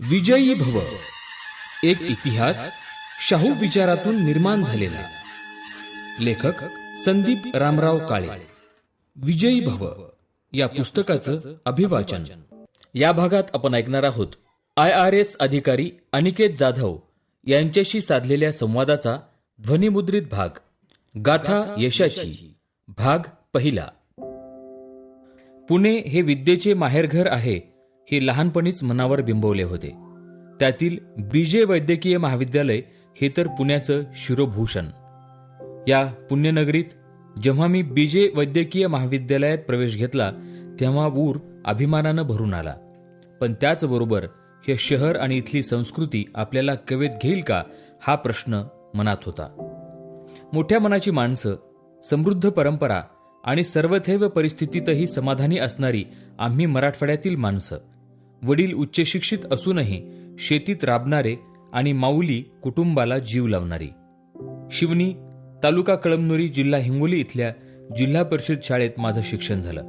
विजयी भव. एक इतिहास शाहू विचारातून निर्माण झालेला. लेखक संदीप रामराव काळे. विजयी भव. या पुस्तकाचं अभिवाचन. या भागात आपण ऐकणार आहोत आय आर एस अधिकारी अनिकेत जाधव यांच्याशी साधलेल्या संवादाचा ध्वनिमुद्रित भाग. गाथा यशाची. भाग पहिला. पुणे हे विद्येचे माहेरघर आहे. हे लहानपणीच मनावर बिंबवले होते. त्यातील बीजे वैद्यकीय महाविद्यालय हे तर पुण्याचं शिरोभूषण. या पुण्यनगरीत जेव्हा मी बीजे वैद्यकीय महाविद्यालयात प्रवेश घेतला तेव्हा ऊर अभिमानानं भरून आला. पण त्याचबरोबर हे शहर आणि इथली संस्कृती आपल्याला कवेत घेईल का हा प्रश्न मनात होता. मोठ्या मनाची माणसं समृद्ध परंपरा आणि सर्वथैव परिस्थितीतही समाधानी असणारी आम्ही मराठवाड्यातील माणसं. वडील उच्चशिक्षित असूनही शेतीत राबणारे आणि माऊली कुटुंबाला जीव लावणारी. शिवनी तालुका कळमनुरी जिल्हा हिंगोली इथल्या जिल्हा परिषद शाळेत माझं शिक्षण झालं.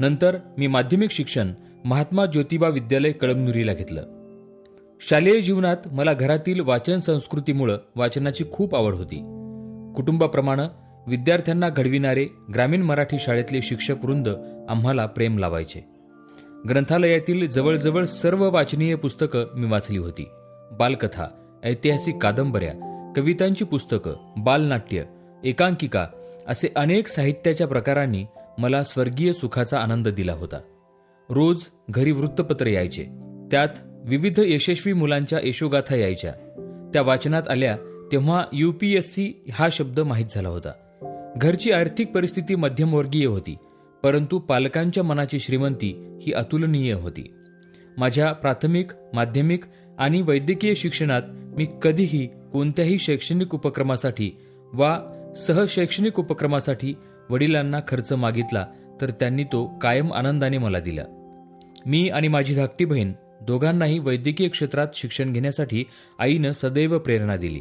नंतर मी माध्यमिक शिक्षण महात्मा ज्योतिबा विद्यालय कळमनुरीला घेतलं. शालेय जीवनात मला घरातील वाचन संस्कृतीमुळं वाचनाची खूप आवड होती. कुटुंबाप्रमाणे विद्यार्थ्यांना घडविणारे ग्रामीण मराठी शाळेतले शिक्षक वृंद आम्हाला प्रेम लावायचे. ग्रंथालयातील जवळजवळ सर्व वाचनीय पुस्तकं मी वाचली होती. बालकथा ऐतिहासिक कादंबऱ्या कवितांची पुस्तकं बालनाट्य एकांकिका असे अनेक साहित्याच्या प्रकारांनी मला स्वर्गीय सुखाचा आनंद दिला होता. रोज घरी वृत्तपत्र यायचे. त्यात विविध यशस्वी मुलांच्या यशोगाथा यायच्या. त्या वाचनात आल्या तेव्हा यू पी एस सी हा शब्द माहीत झाला होता. घरची आर्थिक परिस्थिती मध्यमवर्गीय होती. परंतु पालकांच्या मनाची श्रीमंती ही अतुलनीय होती. माझ्या प्राथमिक माध्यमिक आणि वैद्यकीय शिक्षणात मी कधीही कोणत्याही शैक्षणिक उपक्रमासाठी वा सहशैक्षणिक उपक्रमासाठी वडिलांना खर्च मागितला तर त्यांनी तो कायम आनंदाने मला दिला. मी आणि माझी धाकटी बहीण दोघांनाही वैद्यकीय क्षेत्रात शिक्षण घेण्यासाठी आईनं सदैव प्रेरणा दिली.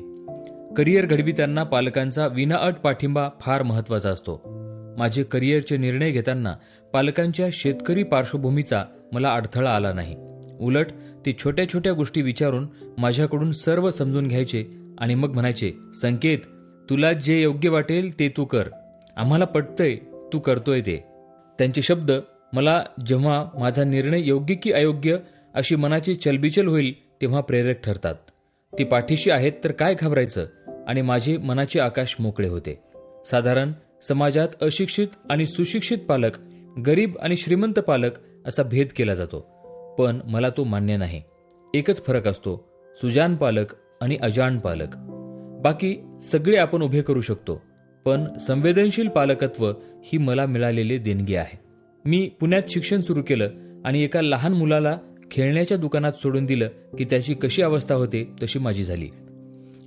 करिअर घडवितांना पालकांचा विनाअट पाठिंबा फार महत्त्वाचा असतो. माझे करिअरचे निर्णय घेताना पालकांच्या शेतकरी पार्श्वभूमीचा मला अडथळा आला नाही. उलट ते छोट्या छोट्या गोष्टी विचारून माझ्याकडून सर्व समजून घ्यायचे आणि मग म्हणायचे संकेत तुला जे योग्य वाटेल ते तू कर. आम्हाला पटतंय तू करतोय ते. त्यांचे शब्द मला जेव्हा माझा निर्णय योग्य की अयोग्य अशी मनाची चलबिचल होईल तेव्हा प्रेरक ठरतात. ती पाठीशी आहेत तर काय घाबरायचं? आणि माझे मनाचे आकाश मोकळे होते. साधारण समाजात अशिक्षित आणि सुशिक्षित पालक गरीब आणि श्रीमंत पालक असा भेद केला जातो. पण मला तो मान्य नाही. एकच फरक असतो सुजान पालक आणि अजान पालक. बाकी सगळे आपण उभे करू शकतो पण संवेदनशील पालकत्व ही मला मिळालेली देणगी आहे. मी पुण्यात शिक्षण सुरू केलं आणि एका लहान मुलाला खेळण्याच्या दुकानात सोडून दिलं की त्याची कशी अवस्था होते तशी माझी झाली.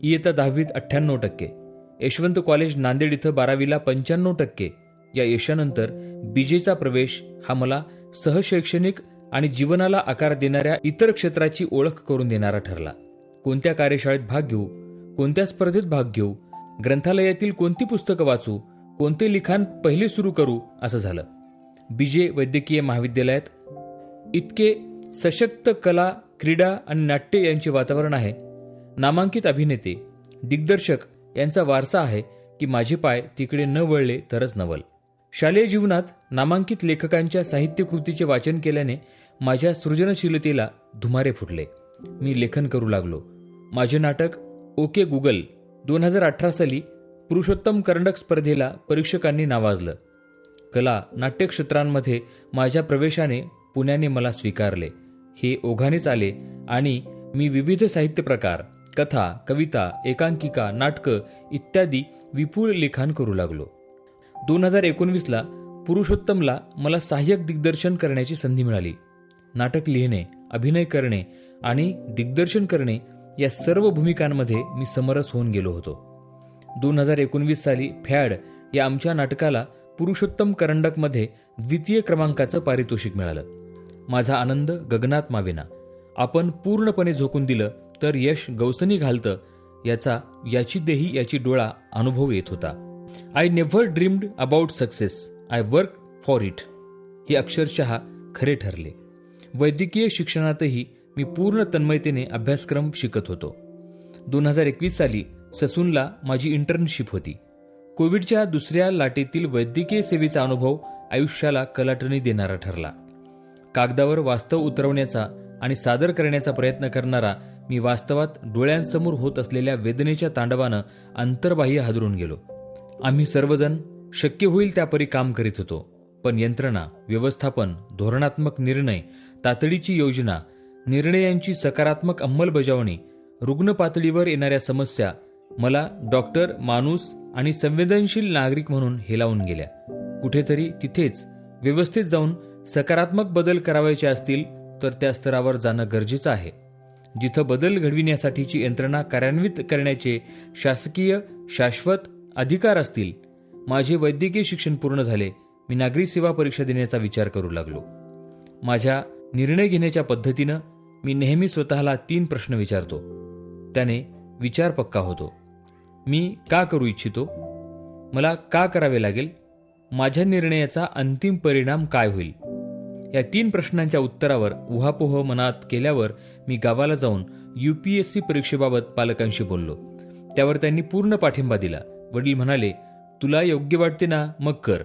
इयत्ता दहावीत अठ्ठ्याण्णव टक्के. यशवंत कॉलेज नांदेड इथं बारावीला पंच्याण्णव टक्के. या यशानंतर बीजेचा प्रवेश हा मला सहशैक्षणिक आणि जीवनाला आकार देणाऱ्या इतर क्षेत्राची ओळख करून देणारा ठरला. कोणत्या कार्यशाळेत भाग घेऊ कोणत्या स्पर्धेत भाग घेऊ ग्रंथालयातील कोणती पुस्तकं वाचू कोणते लिखाण पहिले सुरू करू असं झालं. बीजे वैद्यकीय महाविद्यालयात इतके सशक्त कला क्रीडा आणि नाट्य यांचे वातावरण आहे. नामांकित अभिनेते दिग्दर्शक यांचा वारसा आहे की माझे पाय तिकडे न वळले तरच नवल. शालेय जीवनात नामांकित लेखकांच्या साहित्यकृतीचे वाचन केल्याने माझ्या सृजनशीलतेला धुमारे फुटले. मी लेखन करू लागलो. माझे नाटक ओके गुगल दोन हजार अठरा साली पुरुषोत्तम करंडक स्पर्धेला परीक्षकांनी नावाजलं. कला नाट्यक्षेत्रांमध्ये माझ्या प्रवेशाने पुण्याने मला स्वीकारले. हे ओघानेच आले आणि मी विविध साहित्य प्रकार कथा कविता एकांकिका नाटकं इत्यादी विपुल लिखाण करू लागलो. दोन हजार एकोणवीसला पुरुषोत्तमला मला सहाय्यक दिग्दर्शन करण्याची संधी मिळाली. नाटक लिहिणे अभिनय करणे आणि दिग्दर्शन करणे या सर्व भूमिकांमध्ये मी समरस होऊन गेलो होतो. दोन हजार एकोणवीस साली फॅड या आमच्या नाटकाला पुरुषोत्तम करंडकमध्ये द्वितीय क्रमांकाचं पारितोषिक मिळालं. माझा आनंद गगनात मावेना. आपण पूर्णपणे झोकून दिलं तर यश गवसनी घालतं याचा याची देही याची डोळा अनुभव येत होता. I never dreamed about success I work for it हे अक्षरशः खरे ठरले. वैद्यकीय शिक्षणातही मी पूर्ण तन्मयतेने अभ्यासक्रम शिकत होतो. दोन हजार एकवीस साली ससूनला माझी इंटर्नशिप होती. कोविडच्या दुसऱ्या लाटेतील वैद्यकीय सेवेचा अनुभव आयुष्याला कलाटणी देणारा ठरला. कागदावर वास्तव उतरवण्याचा आणि सादर करण्याचा प्रयत्न करणारा मी वास्तवात डोळ्यांसमोर होत असलेल्या वेदनेच्या तांडवानं अंतर्बाह्य हादरून गेलो. आम्ही सर्वजण शक्य होईल त्यापरी काम करीत होतो पण यंत्रणा व्यवस्थापन धोरणात्मक निर्णय तातडीची योजना निर्णयांची सकारात्मक अंमलबजावणी रुग्ण पातळीवर येणाऱ्या समस्या मला डॉक्टर माणूस आणि संवेदनशील नागरिक म्हणून हेलावून गेल्या. कुठेतरी तिथेच व्यवस्थेत जाऊन सकारात्मक बदल करावायचे असतील तर त्या स्तरावर जाणं गरजेचं आहे. जिथं बदल घडविण्यासाठीची यंत्रणा कार्यान्वित करण्याचे शासकीय शाश्वत अधिकार असतील माझे वैद्यकीय शिक्षण पूर्ण झाले मी नागरी सेवा परीक्षा देण्याचा विचार करू लागलो. माझ्या निर्णय घेण्याच्या पद्धतीनं मी नेहमी स्वतःला तीन प्रश्न विचारतो. त्याने विचार पक्का होतो. मी का करू इच्छितो? मला का करावे लागेल? माझ्या निर्णयाचा अंतिम परिणाम काय होईल? या तीन प्रश्नांच्या उत्तरावर उहापोह मनात केल्यावर मी गावाला जाऊन यू पी एस सी परीक्षेबाबत पालकांशी बोललो. त्यावर त्यांनी पूर्ण पाठिंबा दिला. वडील म्हणाले तुला योग्य वाटते ना मग कर.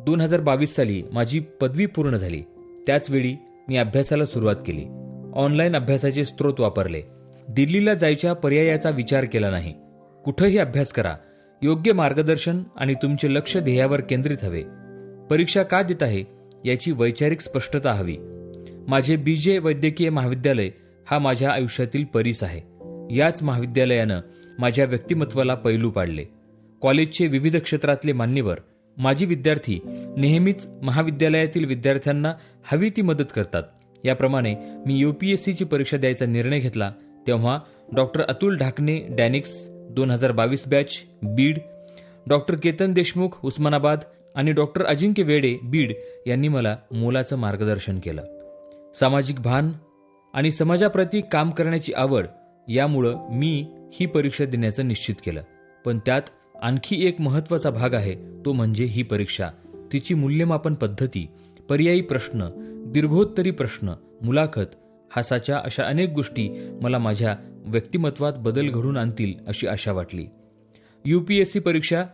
दोन हजार बावीस साली माझी पदवी पूर्ण झाली. त्याचवेळी मी अभ्यासाला सुरुवात केली. ऑनलाईन अभ्यासाचे स्रोत वापरले. दिल्लीला जायच्या पर्यायाचा विचार केला नाही. कुठंही अभ्यास करा. योग्य मार्गदर्शन आणि तुमचे लक्ष ध्येयावर केंद्रित हवे. परीक्षा का देत आहे? याची वैचारिक स्पष्टता हवी. माझे बीजे वैद्यकीय महाविद्यालय हा माझ्या आयुष्यातील परीस आहे. याच महाविद्यालयानं माझ्या व्यक्तिमत्वाला पैलू पाडले. कॉलेजचे विविध क्षेत्रातले मान्यवर माजी विद्यार्थी नेहमीच महाविद्यालयातील विद्यार्थ्यांना हवी ती मदत करतात. याप्रमाणे मी यूपीएससीची परीक्षा द्यायचा निर्णय घेतला तेव्हा डॉक्टर अतुल ढाकणे डॅनिक्स दोन हजार बावीस बॅच बीड डॉक्टर केतन देशमुख उस्मानाबाद आणि डॉक्टर अजिंक्य वेडे बीड यांनी मला मोलाचं मार्गदर्शन केलं. सामाजिक भान आणि समाजाप्रती काम करण्याची आवड यामुळं मी ही परीक्षा देण्याचं निश्चित केलं. पण त्यात आणखी एक महत्त्वाचा भाग आहे तो म्हणजे ही परीक्षा. तिची मूल्यमापन पद्धती पर्यायी प्रश्न दीर्घोत्तरी प्रश्न मुलाखत हासाच्या अशा अनेक गोष्टी मला माझ्या व्यक्तिमत्वात बदल घडून आणतील अशी आशा वाटली. यू पी एस सी परीक्षा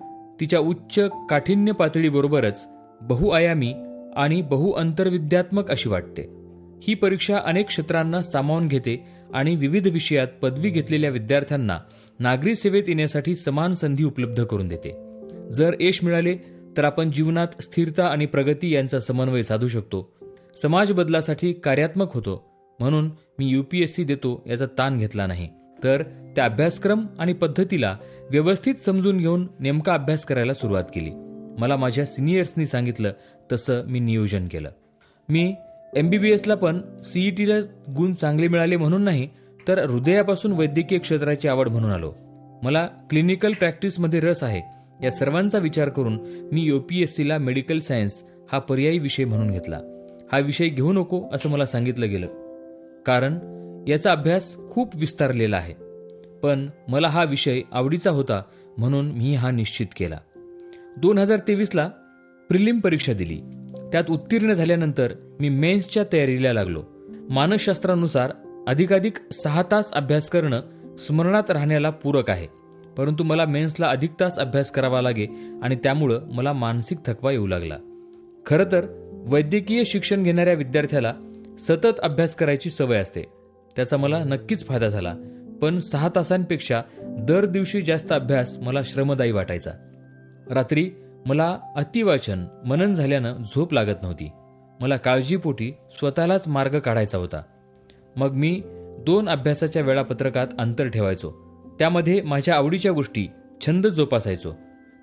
तिच्या उच्च काठिण्य पातळीबरोबरच बहुआयामी आणि बहुअंतर्विद्यात्मक अशी वाटते. ही परीक्षा अनेक क्षेत्रांना सामावून घेते आणि विविध विषयात पदवी घेतलेल्या विद्यार्थ्यांना नागरी सेवेत येण्यासाठी समान संधी उपलब्ध करून देते. जर यश मिळाले तर आपण जीवनात स्थिरता आणि प्रगती यांचा समन्वय साधू शकतो. समाज बदलासाठी कार्यात्मक होतो. म्हणून मी यू पी एस सी देतो याचा ताण घेतला नाही. तर त्या अभ्यासक्रम आणि पद्धतीला व्यवस्थित समजून घेऊन नेमका अभ्यास करायला सुरुवात केली. मला माझ्या सिनियर्सनी सांगितलं तसं मी नियोजन केलं. मी एम बी बी एसला पण सीईटीला गुण चांगले मिळाले म्हणून नाही तर हृदयापासून वैद्यकीय क्षेत्राची आवड म्हणून आलो. मला क्लिनिकल प्रॅक्टिसमध्ये रस आहे. या सर्वांचा विचार करून मी यू पी एस सीला मेडिकल सायन्स हा पर्यायी विषय म्हणून घेतला. हा विषय घेऊ नको असं मला सांगितलं गेलं. कारण याचा अभ्यास खूप विस्तारलेला आहे. पण मला हा विषय आवडीचा होता म्हणून मी हा निश्चित केला. दोन हजार तेवीसला प्रिलिम परीक्षा दिली. त्यात उत्तीर्ण झाल्यानंतर मी मेन्सच्या तयारीला लागलो. मानसशास्त्रानुसार अधिकाधिक सहा तास अभ्यास करणं स्मरणात राहण्याला पूरक आहे. परंतु मला मेन्सला अधिक तास अभ्यास करावा लागे आणि त्यामुळं मला मानसिक थकवा येऊ लागला. खरं तर वैद्यकीय शिक्षण घेणाऱ्या विद्यार्थ्याला सतत अभ्यास करायची सवय असते. त्याचा मला नक्कीच फायदा झाला. पण सहा तासांपेक्षा दर दिवशी जास्त अभ्यास मला श्रमदायी वाटायचा. रात्री मला अतिवाचन मनन झाल्यानं झोप लागत नव्हती. मला काळजीपोटी स्वतःलाच मार्ग काढायचा होता. मग मी दोन अभ्यासाच्या वेळापत्रकात अंतर ठेवायचो. त्यामध्ये माझ्या आवडीच्या गोष्टी छंद जोपासायचो.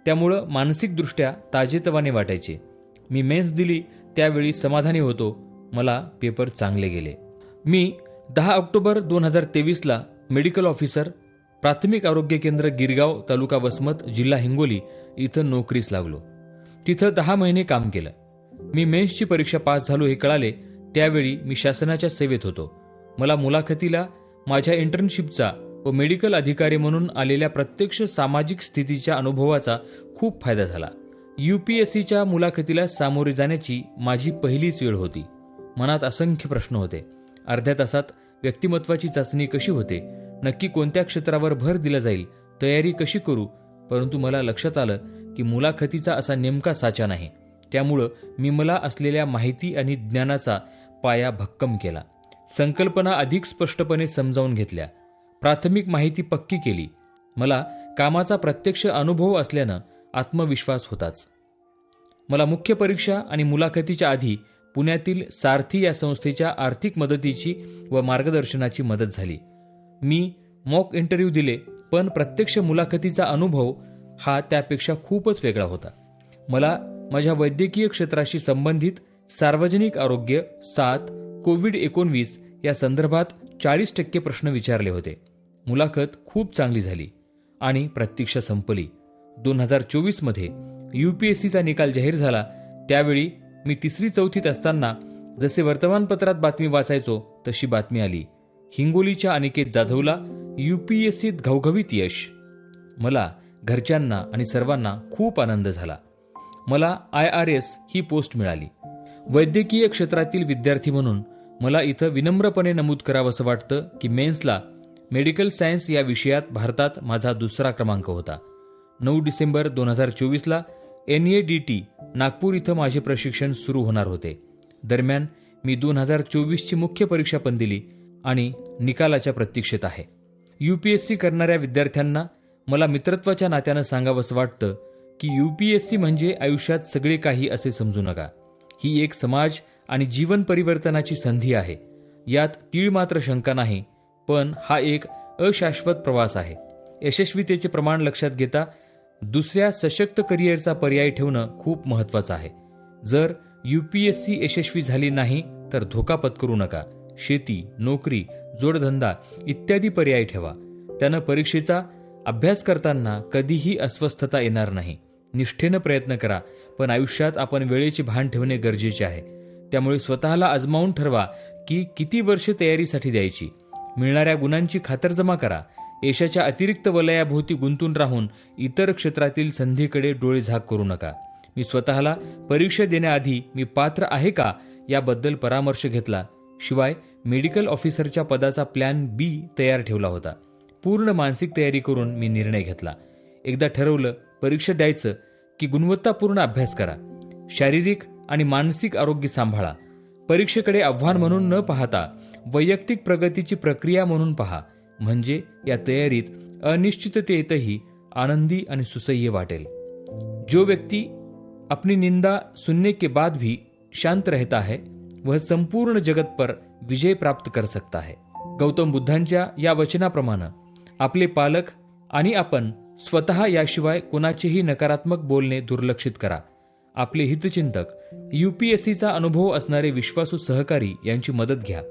त्यामुळं मानसिकदृष्ट्या ताजेतवाने वाटायचे. मी मेन्स दिली त्यावेळी समाधानी होतो. मला पेपर चांगले गेले. मी दहा ऑक्टोबर दोन हजार तेवीसला मेडिकल ऑफिसर प्राथमिक आरोग्य केंद्र गिरगाव तालुका वसमत जिल्हा हिंगोली इथं नोकरीस लागलो. तिथं दहा महिने काम केलं. मी मेन्सची परीक्षा पास झालो हे कळाले त्यावेळी मी शासनाच्या सेवेत होतो. मला मुलाखतीला माझ्या इंटर्नशिपचा व मेडिकल अधिकारी म्हणून आलेल्या प्रत्यक्ष सामाजिक स्थितीच्या अनुभवाचा खूप फायदा झाला. यू पी एस सीच्या मुलाखतीला सामोरे जाण्याची माझी पहिलीच वेळ होती. मनात असंख्य प्रश्न होते. अर्ध्या तासात व्यक्तिमत्वाची चाचणी कशी होते? नक्की कोणत्या क्षेत्रावर भर दिला जाईल? तयारी कशी करू? परंतु मला लक्षात आलं की मुलाखतीचा असा नेमका साचा नाही. त्यामुळं मी मला असलेल्या माहिती आणि ज्ञानाचा पाया भक्कम केला. संकल्पना अधिक स्पष्टपणे समजावून घेतल्या. प्राथमिक माहिती पक्की केली. मला कामाचा प्रत्यक्ष अनुभव असल्यानं आत्मविश्वास होताच. मला मुख्य परीक्षा आणि मुलाखतीच्या आधी पुण्यातील सारथी या संस्थेच्या आर्थिक मदतीची व मार्गदर्शनाची मदत झाली. मी मॉक इंटरव्ह्यू दिले पण प्रत्यक्ष मुलाखतीचा अनुभव हा त्यापेक्षा खूपच वेगळा होता. मला माझ्या वैद्यकीय क्षेत्राशी संबंधित सार्वजनिक आरोग्य सात कोविड एकोणवीस या संदर्भात चाळीस टक्के प्रश्न विचारले होते. मुलाखत खूप चांगली झाली आणि प्रतीक्षा संपली. दोन हजार चोवीसमध्ये यू पी एस सीचा निकाल जाहीर झाला त्यावेळी मी तिसरी चौथीत असताना जसे वर्तमानपत्रात बातमी वाचायचो तशी बातमी आली. हिंगोलीच्या अनिकेत जाधवला यू पी एस सीत घवघवीत यश. मला घरच्यांना आणि सर्वांना खूप आनंद झाला. मला आय आर एस ही पोस्ट मिळाली. वैद्यकीय क्षेत्रातील विद्यार्थी म्हणून मला इथं विनम्रपणे नमूद करावंसं वाटतं की मेन्सला मेडिकल सायन्स या विषयात भारतात माझा दुसरा क्रमांक होता. नऊ डिसेंबर दोन हजार चोवीसला N A D T Nagpur इथं माझे प्रशिक्षण सुरू होणार होते. दरम्यान मी दोन हजार चोवीसची मुख्य परीक्षा पण दिली आणि निकालाच्या प्रतीक्षेत आहे. यू पी एस सी करणाऱ्या विद्यार्थ्यांना मला मित्रत्वाच्या नात्यानं सांगावंसं वाटतं की यू पी एस सी म्हणजे आयुष्यात सगळे काही असे समजू नका. ही एक समाज आणि जीवन परिवर्तनाची संधी आहे. यात तीळ मात्र शंका नाही पण हा एक अशाश्वत प्रवास आहे. यशस्वीतेचे प्रमाण लक्षात घेता दुसऱ्या सशक्त करिअरचा पर्याय ठेवणं खूप महत्वाचं आहे. जर यू पी एस सी यशस्वी झाली नाही तर धोका पत्करू नका. शेती नोकरी जोडधंदा इत्यादी पर्याय ठेवा. त्यानं परीक्षेचा अभ्यास करताना कधीही अस्वस्थता येणार नाही. निष्ठेनं प्रयत्न करा पण आयुष्यात आपण वेळेचे भान ठेवणे गरजेचे आहे. त्यामुळे स्वतःला आजमावून ठरवा की किती वर्ष तयारीसाठी द्यायची. मिळणाऱ्या गुणांची खातरजमा करा. यशाच्या अतिरिक्त वलयाभोवती गुंतून राहून इतर क्षेत्रातील संधीकडे डोळे झाक करू नका. मी स्वतःला परीक्षा देण्याआधी मी पात्र आहे का याबद्दल परामर्श घेतला. शिवाय मेडिकल ऑफिसरच्या पदाचा प्लॅन बी तयार ठेवला होता. पूर्ण मानसिक तयारी करून मी निर्णय घेतला. एकदा ठरवलं परीक्षा द्यायचं की गुणवत्तापूर्ण अभ्यास करा. शारीरिक आणि मानसिक आरोग्य सांभाळा. परीक्षेकडे आव्हान म्हणून न पाहता वैयक्तिक प्रगतीची प्रक्रिया म्हणून पहा. म्हणजे या तयारीत अनिश्चिततेतही आनंदी आणि सुसह्य वाटेल. जो व्यक्ती अपनी निंदा सुनने के बाद भी शांत रहता है वह संपूर्ण जगत पर विजय प्राप्त कर सकता है. गौतम बुद्धांच्या या वचनाप्रमाणे आपले पालक आणि आपण स्वतः याशिवाय कोणाचेही नकारात्मक बोलणे दुर्लक्षित करा. आपले हितचिंतक यू पी एस सीचा अनुभव असणारे विश्वासू सहकारी यांची मदत घ्या.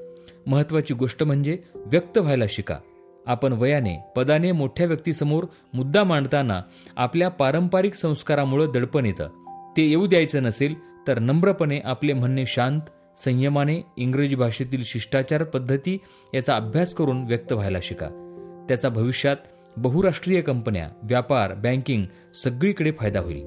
महत्वाची गोष्ट म्हणजे व्यक्त व्हायला शिका. आपण वयाने पदाने मोठ्या व्यक्तीसमोर मुद्दा मांडताना आपल्या पारंपरिक संस्कारामुळे दडपण येतं. ते येऊ द्यायचं नसेल तर नम्रपणे आपले म्हणणे शांत संयमाने इंग्रजी भाषेतील शिष्टाचार पद्धती याचा अभ्यास करून व्यक्त व्हायला शिका. त्याचा भविष्यात बहुराष्ट्रीय कंपन्या व्यापार बँकिंग सगळीकडे फायदा होईल.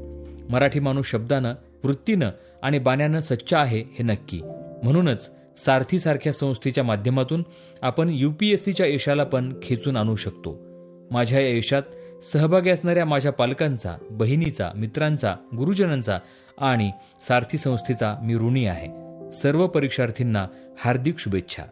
मराठी माणूस शब्दानं वृत्तीनं आणि बाण्यानं सच्चा आहे हे नक्की. म्हणूनच सारथीसारख्या संस्थेच्या माध्यमातून आपण यू पी एस सीच्या यशाला पण खेचून आणू शकतो. माझ्या या यशात सहभागी असणाऱ्या माझ्या पालकांचा बहिणीचा मित्रांचा गुरुजनांचा आणि सारथी संस्थेचा मी ऋणी आहे. सर्व परीक्षार्थींना हार्दिक शुभेच्छा.